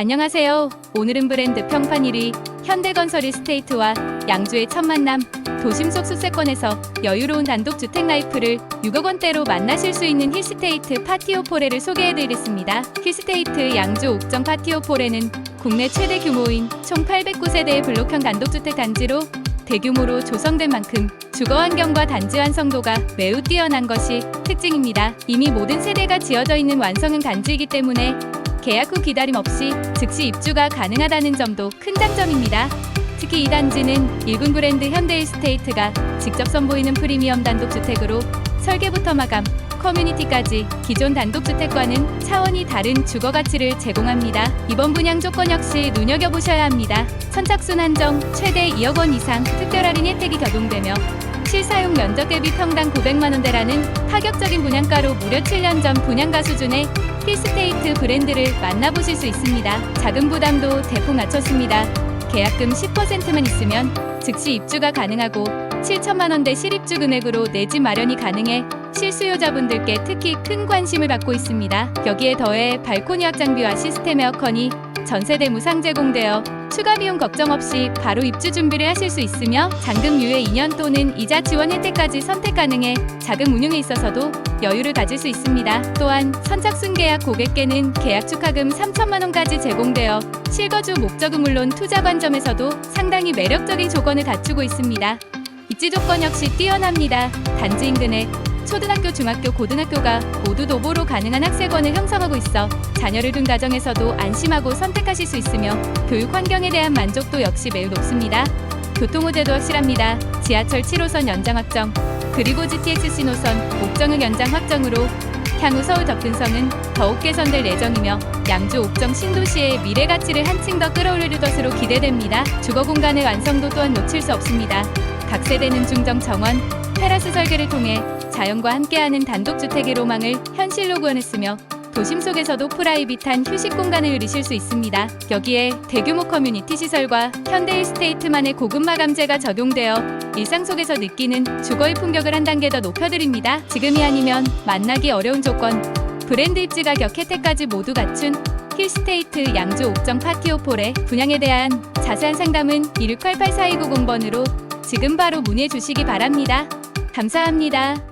안녕하세요. 오늘은 브랜드 평판 1위 현대건설 이 스테이트와 양주의 첫 만남 도심 속 수세권에서 여유로운 단독 주택 라이프를 6억 원대로 만나실 수 있는 힐스테이트 파티오 포레를 소개해드리겠습니다. 힐스테이트 양주 옥정 파티오 포레는 국내 최대 규모인 총 809세대의 블록형 단독주택 단지로 대규모로 조성된 만큼 주거 환경과 단지 완성도가 매우 뛰어난 것이 특징입니다. 이미 모든 세대가 지어져 있는 완성은 단지이기 때문에 계약 후 기다림 없이 즉시 입주가 가능하다는 점도 큰 장점입니다. 특히 이 단지는 일군 브랜드 현대일스테이트가 직접 선보이는 프리미엄 단독주택으로 설계부터 마감, 커뮤니티까지 기존 단독주택과는 차원이 다른 주거 가치를 제공합니다. 이번 분양 조건 역시 눈여겨보셔야 합니다. 선착순 한정 최대 2억 원 이상 특별 할인 혜택이 적용되며 실사용 면적 대비 평당 900만 원대라는 파격적인 분양가로 무려 7년 전 분양가 수준의 힐스테이트 브랜드를 만나보실 수 있습니다. 자금 부담도 대폭 낮췄습니다. 계약금 10%만 있으면 즉시 입주가 가능하고 7천만 원대 실입주 금액으로 내 집 마련이 가능해 실수요자분들께 특히 큰 관심을 받고 있습니다. 여기에 더해 발코니 확장비와 시스템 에어컨이 전세대 무상 제공되어 추가 비용 걱정 없이 바로 입주 준비를 하실 수 있으며 잔금 유예 2년 또는 이자 지원 혜택까지 선택 가능해 자금 운용에 있어서도 여유를 가질 수 있습니다. 또한 선착순 계약 고객께는 계약 축하금 3천만 원까지 제공되어 실거주 목적은 물론 투자 관점에서도 상당히 매력적인 조건을 갖추고 있습니다. 입지 조건 역시 뛰어납니다. 단지 인근에 초등학교, 중학교, 고등학교가 모두 도보로 가능한 학세권을 형성하고 있어 자녀를 둔 가정에서도 안심하고 선택하실 수 있으며 교육 환경에 대한 만족도 역시 매우 높습니다. 교통 호재도 확실합니다. 지하철 7호선 연장 확정, 그리고 GTX-C 노선 옥정역 연장 확정으로 향후 서울 접근성은 더욱 개선될 예정이며 양주 옥정 신도시의 미래 가치를 한층 더 끌어올릴 것으로 기대됩니다. 주거 공간의 완성도 또한 놓칠 수 없습니다. 각 세대는 중정 정원, 테라스 설계를 통해 자연과 함께하는 단독주택의 로망을 현실로 구현했으며 도심 속에서도 프라이빗한 휴식 공간을 누리실 수 있습니다. 여기에 대규모 커뮤니티 시설과 현대 일스테이트만의 고급 마감재가 적용되어 일상 속에서 느끼는 주거의 품격을 한 단계 더 높여드립니다. 지금이 아니면 만나기 어려운 조건, 브랜드 입지 가격 혜택까지 모두 갖춘 힐스테이트 양주 옥정 파티오 폴의 분양에 대한 자세한 상담은 1688-4290번으로 지금 바로 문의해 주시기 바랍니다. 감사합니다.